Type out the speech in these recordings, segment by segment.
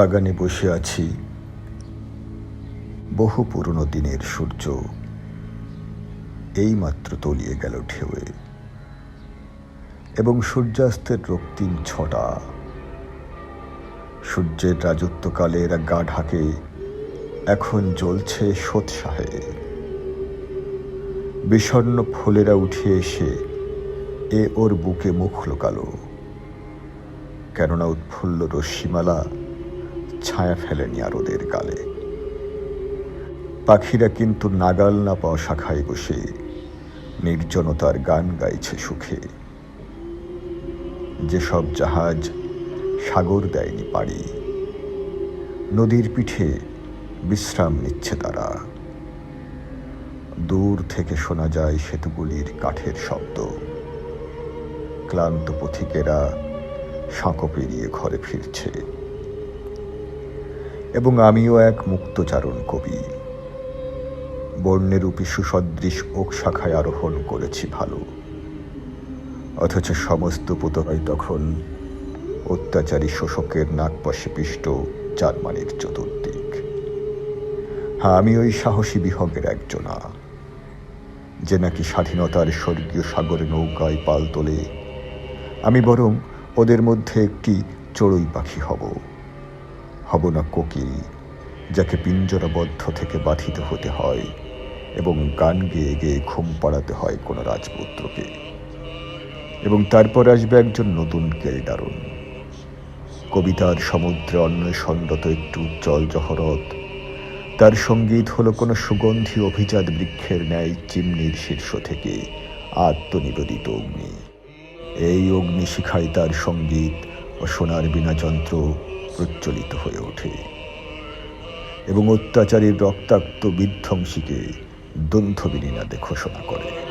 বাগানে বসে আছি। বহু পুরনো দিনের সূর্য এইমাত্র তলিয়ে গেল ঢেউয়ে। এবং সূর্যাস্তের রক্তিম ছটা। সূর্যের রাজত্বকালের গা ঢাকে এখন জ্বলছে সোৎসাহে। বিষণ্ন ফুলেরা উঠে এসে এ ওর বুকে মুখ লোকালো। কেননা উৎফুল্ল রশ্মিমালা ছায়া ফেলেনি আর ওদের গালে। পাখিরা কিন্তু নাগাল না পাওয়া শাখায় বসে নির্জনতার গান গাইছে সুখে। যেসব জাহাজ সাগর দেয়নি পাড়ি, নদীর পিঠে বিশ্রাম নিচ্ছে তারা। দূর থেকে শোনা যায় সেতুগুলির কাঠের শব্দ। ক্লান্ত পথিকেরা সাঁকো পেরিয়ে ঘরে ফিরছে। এবং আমিও এক মুক্তচারণ কবি। বর্ণেরূপী সুসদৃশ ওক শাখায় আরোহণ করেছি ভালো। অথচ সমস্ত পুতরাই তখন অত্যাচারী শোষকের নাকপাশে পিষ্ট জার্মানির চতুর্দিক। হ্যাঁ আমি ওই সাহসী বিহগের একজনা, যে নাকি স্বাধীনতার স্বর্গীয় সাগরে নৌকায় পাল তোলে। আমি বরং ওদের মধ্যে একটি চড়ুই পাখি হব। হব না কোকিল, যাকে পিঞ্জরাবদ্ধ থেকে বাধিত হতে হয় এবং গান গেয়ে গেয়ে ঘুম পাড়াতে হয় কোনো রাজপুত্রকে। এবং তারপর আসবে একজন নতুন কেলডারুন। কবিতার সমুদ্রে অন্বেষণরত একটু উজ্জ্বল জহরত। তার সংগীত হলো কোনো সুগন্ধি অভিজাত বৃক্ষের ন্যায় চিমনির শীর্ষ থেকে আত্মনিবেদিত অগ্নি। এই অগ্নি শিখায় তার সংগীত ও সোনার বিনা যন্ত্র প্রচলিত হয়ে ওঠে এবং অত্যাচারীর রক্তাক্ত বিধ্বংসীকে দন্থবিনীনাদে ঘোষণা করে।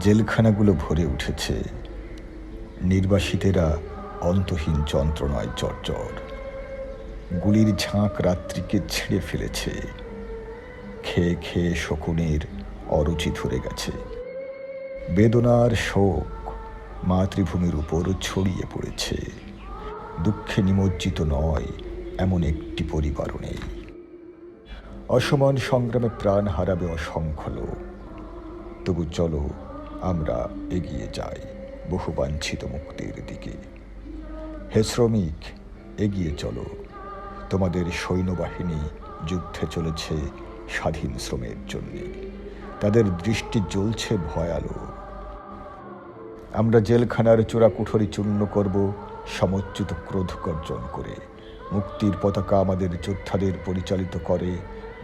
জেলখানাগুলো ভরে উঠেছে। নির্বাসিতেরা অন্তহীন যন্ত্রণায় চরচর। গুলির ঝাঁক রাত্রিকে ছেড়ে ফেলেছে। খেয়ে খেয়ে শকুনের অরুচি ধরে গেছে। বেদনার শোক মাতৃভূমির উপর ছড়িয়ে পড়েছে। দুঃখে নিমজ্জিত নয় এমন একটি পরিবারও নেই। অসমান সংগ্রামে প্রাণ হারাবে অসংখ্য লোক। তবু চলো আমরা এগিয়ে যাই বহু বাঞ্ছিত মুক্তির দিকে। হে শ্রমিক, এগিয়ে চলো। তোমাদের সৈন্যবাহিনী যুদ্ধে চলেছে স্বাধীন শ্রমের জন্যে। তাদের দৃষ্টি জ্বলছে ভয়ালো। আমরা জেলখানার চোরা কুঠরি চূর্ণ করব, সমচ্যুত ক্রোধ গর্জন করে। মুক্তির পতাকা আমাদের যোদ্ধাদের পরিচালিত করে।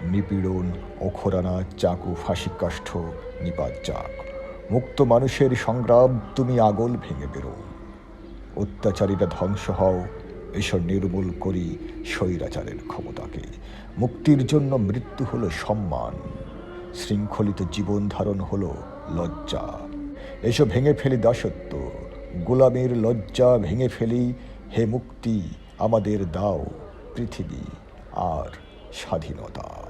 নিপীড়ন, অখরানা, চাকু ফাঁসি কাষ্ঠ নিপাত চাক। মুক্ত মানুষের সংগ্রাম তুমি আগল ভেঙে বেরো। অত্যাচারীরা ধ্বংস হও এসব নির্মূল করি স্বৈরাচারের ক্ষমতাকে। মুক্তির জন্য মৃত্যু হলো সম্মান, শৃঙ্খলিত জীবন ধারণ হলো লজ্জা। এসব ভেঙে ফেলি দাসত্ব, গোলামের লজ্জা ভেঙে ফেলি, হে মুক্তি আমাদের দাও পৃথিবী আর স্বাধীনতা।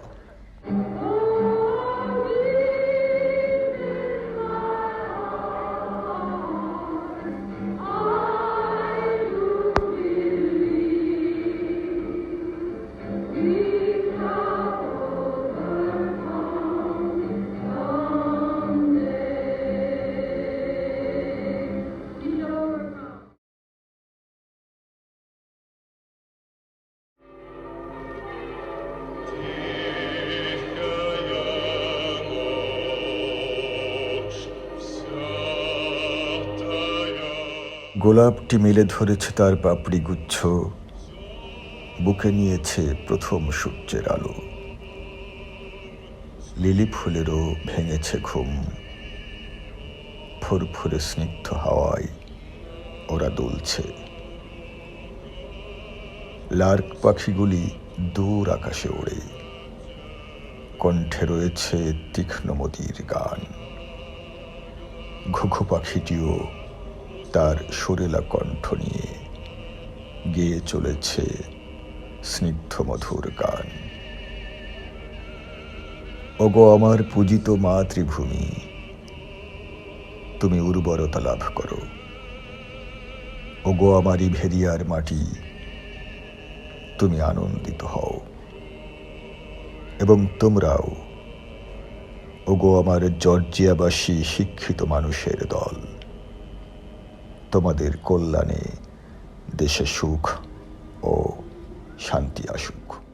গোলাপটি মেলে ধরেছে তার পাপড়ি গুচ্ছ। বুকে নিয়েছে প্রথম সূর্যের আলো। লিলি ফুলেরও ভেঙেছে ঘুম। ফুরফুরে স্নিগ্ধ হাওয়ায় ওরা দুলছে। লার্ক পাখিগুলি দূর আকাশে ওড়ে। কণ্ঠে রয়েছে তীক্ষ্ণ মতির গান। ঘুঘু পাখিটিও তার সুরেলা কণ্ঠ নিয়ে গেয়ে চলেছে স্নিগ্ধ মধুর গান। ওগো আমার পূজিত মাতৃভূমি, তুমি উর্বরতা লাভ করো। ওগো আমারই ভেরিয়ার মাটি, তুমি আনন্দিত হও। এবং তোমরাও, ওগো আমার জর্জিয়াবাসী শিক্ষিত মানুষের দল। তোমাদের কল্যাণে দেশে সুখ ও শান্তি আসুক।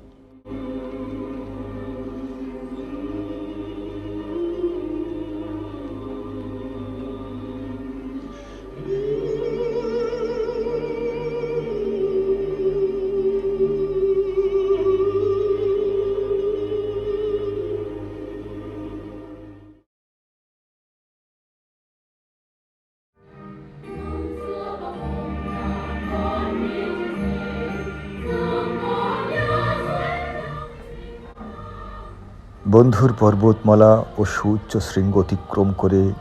বন্ধুর পর্বতমালা ও সুউচ্চ শৃঙ্গ অতিক্রম করে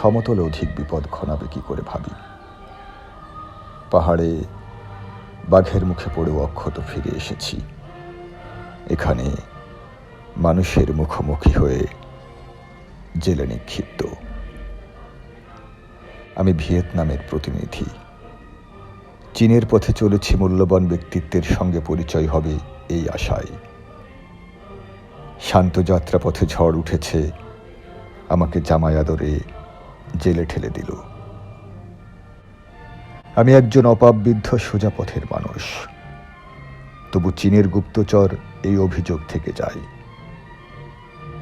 সমতলে অধিক বিপদ ঘনাবে কি করে ভাবি? পাহাড়ে বাঘের মুখে পড়েও অক্ষত ফিরে এসেছি। এখানে মানুষের মুখোমুখি হয়ে জেলে নিক্ষিপ্ত। আমি ভিয়েতনামের প্রতিনিধি। চীনের পথে চলেছি মূল্যবান ব্যক্তিত্বের সঙ্গে পরিচয় হবে এই আশায়। শান্ত যাত্রাপথে ঝড় উঠেছে। আমাকে জামাই আদরে জেলে ঠেলে দিল। আমি একজন অপাববিদ্ধ সোজা পথের মানুষ। তবু চীনের গুপ্তচর এই অভিযোগ থেকে যায়।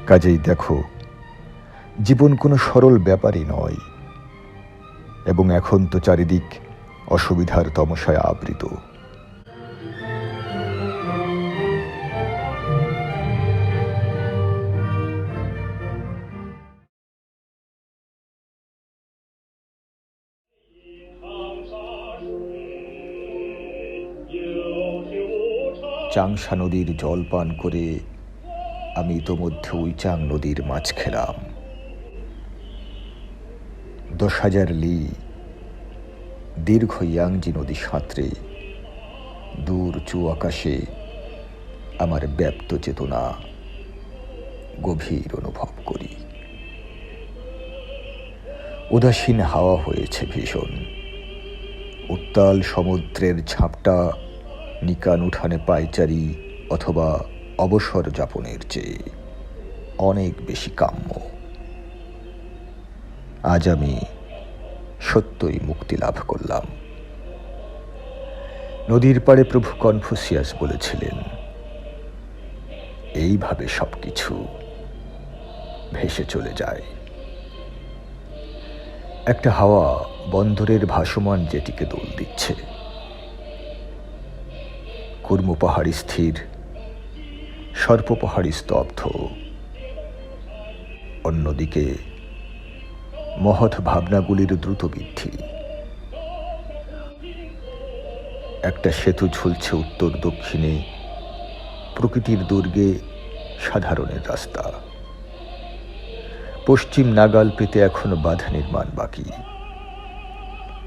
কাজেই দেখো, জীবন কোনো সরল ব্যাপারই নয়। এবং এখন তো চারিদিক অসুবিধার তমসায় আবৃত। চাংসা নদীর জল পান করে আমি ইতোমধ্যে উইচাং নদীর মাছ খেলাম। দশ হাজার লি দীর্ঘ ইয়াংজি নদী সাঁতরে, দূর চু আকাশে আমার ব্যপ্ত চেতনা গভীর অনুভব করি। উদাসীন হাওয়া হয়েছে ভীষণ। উত্তাল সমুদ্রের ঝাপটা নিকান উঠানে পাইচারি অথবা অবসর যাপনের চেয়ে অনেক বেশি কাম্য। আজ আমি সত্যই মুক্তি লাভ করলাম। নদীর পাড়ে প্রভু কনফুসিয়াস বলেছিলেন, এইভাবে সব কিছু ভেসে চলে যায়। একটা হাওয়া বন্দরের ভাসমান যেটিকে দোল দিচ্ছে। কুর্ম পাহাড়ি স্থির, সর্প পাহাড়ি স্তব্ধ। অন্যদিকে মহৎ ভাবনাগুলির দ্রুত বৃদ্ধি একটা সেতু ঝুলছে উত্তর দক্ষিণে, প্রকৃতির দুর্গে সাধারণের রাস্তা। পশ্চিম নাগাল পেতে এখনও বাধা নির্মাণ বাকি।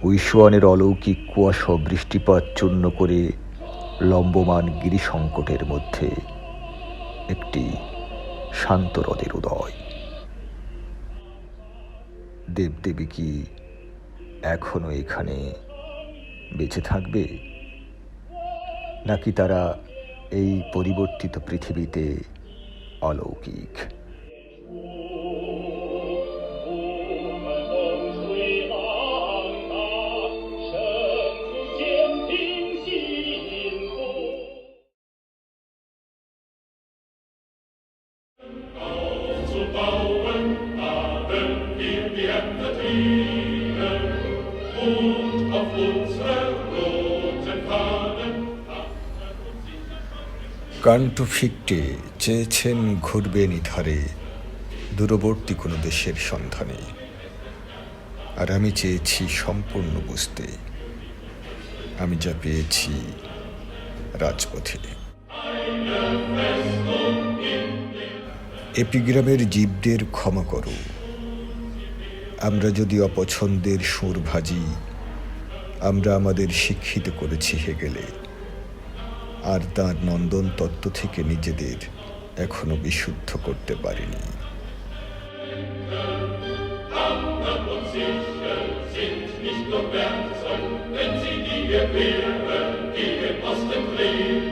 ঐশ্বনের অলৌকিক কুয়াশা বৃষ্টিপাত চূর্ণ করে লম্বমান গিরিসংকটের মধ্যে একটি শান্ত হ্রদের উদয়। দেবদেবী কি এখনও এখানে বেঁচে থাকবে? নাকি তারা এই পরিবর্তিত পৃথিবীতে অলৌকিক? কান্ট ফিকটে চেয়েছেন ঘুরবেন ইধারে, দূরবর্তী কোনো দেশের সন্ধানে। আর আমি চেয়েছি সম্পূর্ণ বুঝতে। আমি যা পেয়েছি রাজপথে। এপিগ্রামের জীবদের ক্ষমা করো। আমরা যদি অপছন্দের সুর ভাজি, আমরা আমাদের শিক্ষিত করেছি হেগেলে। আর তার নন্দন তত্ত্ব থেকে নিজেদের এখনও বিশুদ্ধ করতে পারেনি Gewehren, die im Osten fliehen,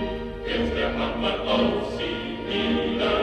wir der mal auf sie nieder.